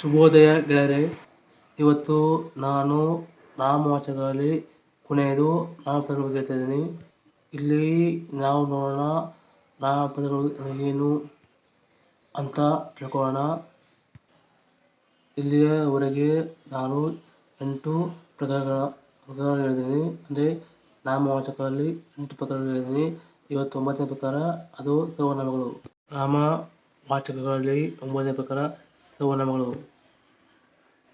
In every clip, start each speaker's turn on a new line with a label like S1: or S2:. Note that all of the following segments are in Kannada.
S1: ಶುಭೋದಯ ಗೆಳೆಯರೆ ಇವತ್ತು ನಾನು ನಾಮವಾಚಕಗಳಲ್ಲಿ ಕೊನೆಯದು ನಾಮಪದಗಳ ಬಗ್ಗೆ ಹೇಳ್ತಾ ಇದ್ದೀನಿ. ಇಲ್ಲಿ ನಾವು ನೋಡೋಣ ನಾಮಪದಗಳು ಏನು ಅಂತ ತಿಳ್ಕೊಳ್ಳೋಣ. ಇಲ್ಲಿಯವರೆಗೆ ನಾನು ಎಂಟು ಪ್ರಕಾರಗಳ ಪ್ರಕಾರಗಳು ಹೇಳಿದ್ದೀನಿ ಅಂದರೆ ನಾಮವಾಚಕಗಳಲ್ಲಿ ಎಂಟು ಪ್ರಕಾರಗಳು ಹೇಳಿದ್ದೀನಿ ಇವತ್ತು ಒಂಬತ್ತನೇ ಪ್ರಕಾರ, ಅದು ಸರ್ವನಾಮಗಳು ನಾಮವಾಚಕಗಳಲ್ಲಿ ಒಂಬತ್ತನೇ ಪ್ರಕಾರ ಸರ್ವನಾಮಗಳು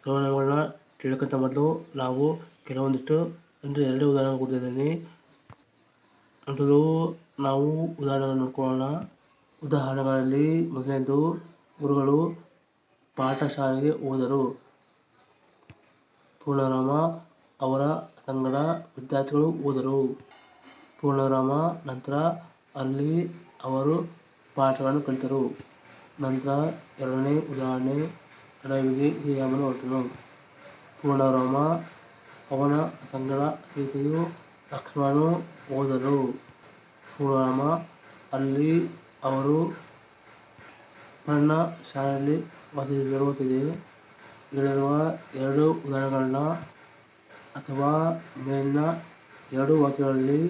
S1: ಸರ್ವನಾಮಗಳನ್ನ ತಿಳ್ಕೊಂತ ಮೊದಲು ನಾವು ಕೆಲವೊಂದಿಷ್ಟು ಅಂದರೆ ಎರಡು ಉದಾಹರಣೆ ಕೊಡ್ತಿದ್ದೀನಿ ಮೊದಲು ನಾವು ಉದಾಹರಣೆಗಳನ್ನು ನೋಡ್ಕೊಳ್ಳೋಣ. ಉದಾಹರಣೆಗಳಲ್ಲಿ ಮೊದಲನೇದು ಗುರುಗಳು ಪಾಠಶಾಲೆಗೆ ಹೋದರು. ಪೂರ್ಣರಾಮ ಅವರ ಸಂಗಡ ವಿದ್ಯಾರ್ಥಿಗಳು ಓದರು ಪೂರ್ಣರಾಮ ನಂತರ ಅಲ್ಲಿ ಅವರು ಪಾಠಗಳನ್ನು ಕಲಿತರು. ನಂತರ ಎರಡನೇ ಉದಾಹರಣೆ ಅಡವಿಗೆ ಶ್ರೀರಾಮನು ಹೊರಟನು ಪೂರ್ಣರಾಮ ಅವನ ಸಂಗಡ, ಸೀತೆಯು ಲಕ್ಷ್ಮಣನು ಹೋದರು ಪೂರ್ಣರಾಮ, ಅಲ್ಲಿ ಅವರು ಪರ್ಣ ಶಾಲೆಯಲ್ಲಿ ಅಂತಿದೆ ಹೇಳಿರುವ ಎರಡು ಉದಾಹರಣೆಗಳನ್ನ ಅಥವಾ ಮೇಲಿನ ಎರಡು ವಾಕ್ಯಗಳಲ್ಲಿ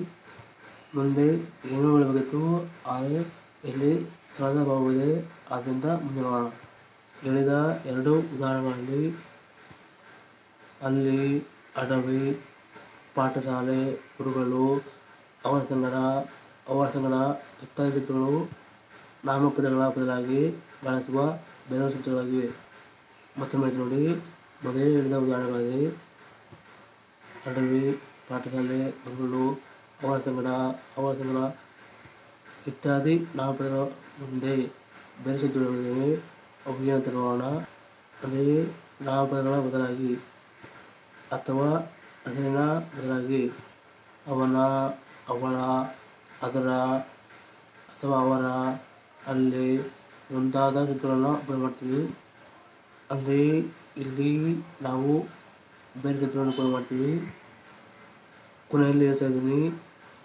S1: ಮುಂದೆ ಏನು ಹೇಳಬೇಕಿತ್ತು ಆದರೆ ಇಲ್ಲಿ ಸ್ಥಳದ ಅಭಾವವಿದೆ ಆದ್ದರಿಂದ ಮುಂದಿನ ಹೇಳಿದ ಎರಡು ಉದಾಹರಣೆಗಳಲ್ಲಿ ಅಲ್ಲಿ ಅಡವಿ, ಪಾಠಶಾಲೆ, ಗುರುಗಳು, ಅವರ ಸಂಗಡ ಅವರ ಸಂಗಡ ಶಬ್ದಗಳು ನಾಮಪದಗಳ ಬದಲಾಗಿ ಬಳಸುವ ಬೇರೆ ಶಬ್ದಗಳಾಗಿವೆ. ಮತ್ತೊಮ್ಮೆ ನೋಡಿ. ಮೊದಲೇ ಹೇಳಿದ ಉದಾಹರಣೆಗಳಲ್ಲಿ ಅಡವಿ, ಪಾಠಶಾಲೆ, ಗುರುಗಳು, ಅವರ ಸಂಗಡ ಅವರ ಸಂಗಡ ಇತ್ಯಾದಿ ನಾಮಪದಗಳ ಮುಂದೆ ಬೇರೆ ಶಬ್ದಗಳಿವೆ ಅವು ತಿರುಗೋಣ ಅದೇ ನಾಮಪದಗಳ ಬದಲಾಗಿ ಅಥವಾ ಹೆಸರಿನ ಬದಲಾಗಿ ಅವನ, ಅವಳ, ಅದರ ಅಥವಾ ಅವರ ಅಲ್ಲಿ ಮುಂತಾದ ಶಬ್ದಗಳನ್ನ ಉಪಯೋಗ ಮಾಡ್ತೀವಿ ಅಂದರೆ ಇಲ್ಲಿ ನಾವು ಬೇರೆ ಶಬ್ದಗಳನ್ನು ಉಪಯೋಗ ಮಾಡ್ತೀವಿ. ಕೊನೆಯಲ್ಲಿ ಹೇಳ್ತಾ ಇದ್ದೀನಿ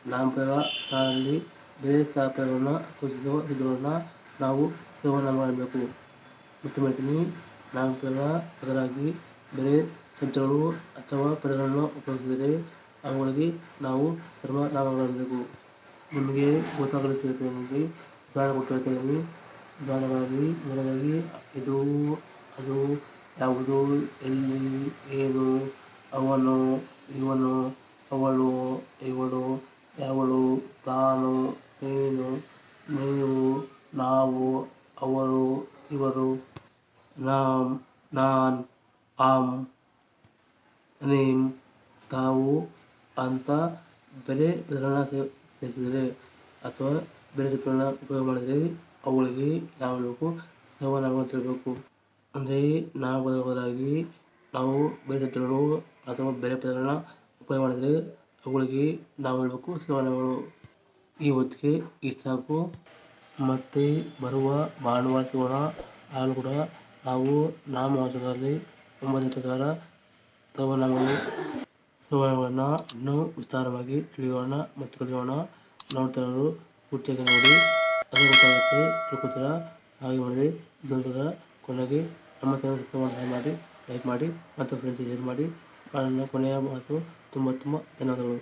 S1: ನಾಮಪದಗಳ ಸ್ಥಳದಲ್ಲಿ ಬೇರೆ ಸೂಚಿಸುವ ಶಬ್ದಗಳನ್ನ ನಾವು ಸರ್ವನಾಮ ಮಾಡಬೇಕು. ಮತ್ತು ನಾಮಪದಗಳ ಬದಲಾಗಿ ಬೇರೆ ಶಬ್ದಗಳು ಅಥವಾ ಪದಗಳನ್ನು ಉಪಯೋಗಿಸಿದರೆ ಅವುಗಳಿಗೆ ನಾವು ಸರ್ವನಾಮಗಳು ಅನ್ನಬೇಕು ನಿಮಗೆ ಗೊತ್ತಾಗಲು ನಿಮಗೆ ಉದಾಹರಣೆ ಕೊಟ್ಟು ಉದಾಹರಣೆಗಳಲ್ಲಿ ಮೊದಲಾಗಿ ಇದು, ಅದು, ಯಾವುದು, ಎಲ್ಲಿ, ಏನು, ಅವನು, ಇವನು, ಅವಳು, ಇವಳು, ಯಾವಳು, ತಾನು ನೀನು ನೀವು ನಾವು ಅವರು ಇವರು ನಾಮ್ ನಾನ್ ಆಮ್ ನೇಮ್ ತಾವು ಅಂತ ಬೇರೆ ಪದಗಳನ್ನ ಸೇರಿಸಿದರೆ ಅಥವಾ ಬೇರೆ ಶಬ್ದಗಳನ್ನ ಉಪಯೋಗ ಮಾಡಿದರೆ ಅವುಗಳಿಗೆ ನಾವು ಹೇಳಬೇಕು ಸರ್ವನಾಮಗಳು ಅಂತ ಅಂದರೆ ನಾವು ಬದಲಾಗಿ ನಾವು ಬೇರೆ ಶಬ್ದಗಳು ಅಥವಾ ಬೇರೆ ಪದಗಳನ್ನ ಉಪಯೋಗ ಮಾಡಿದರೆ ಅವುಗಳಿಗೆ ನಾವು ಹೇಳಬೇಕು ಸವಾಲುಗಳು ಈ ಹೊತ್ತಿಗೆ ಇಷ್ಟು ಸಾಕು. ಮತ್ತೆ ಬರುವ ಭಾನುವಾರ ಸಿಗೋಣ ಆಗಲೂ ಕೂಡ ನಾವು ನಾಮವಾಚಕಗಳಲ್ಲಿ ಮಾತ್ರದಲ್ಲಿ ಪ್ರಕಾರ ಸರ್ವನಾಮಗಳು ಸರ್ವನಾಮಗಳನ್ನು ಇನ್ನೂ ವಿಸ್ತಾರವಾಗಿ ತಿಳಿಯೋಣ ಮತ್ತು ಕಲಿಯೋಣ. ನೋಡ್ತಾ ಇರೋರು ಪೂರ್ತಿಯಾಗಿ ನೋಡಿ. ಅದು ಗೊತ್ತಾಗುತ್ತೆ, ತಿಳ್ಕೊತೀರ? ಹಾಗೆ ಮಾಡಿ ಇದೊಂದರ ಕೊನೆಗೆ ನಮ್ಮ ಚಾನಲ್ ಮಾಡಿ ಲೈಕ್ ಮಾಡಿ ಮತ್ತು ಫ್ರೆಂಡ್ಸ್ ಶೇರ್ ಮಾಡಿ. ನನ್ನ ಕೊನೆಯ ಮಾತು ತುಂಬ ತುಂಬ ಧನ್ಯವಾದಗಳು.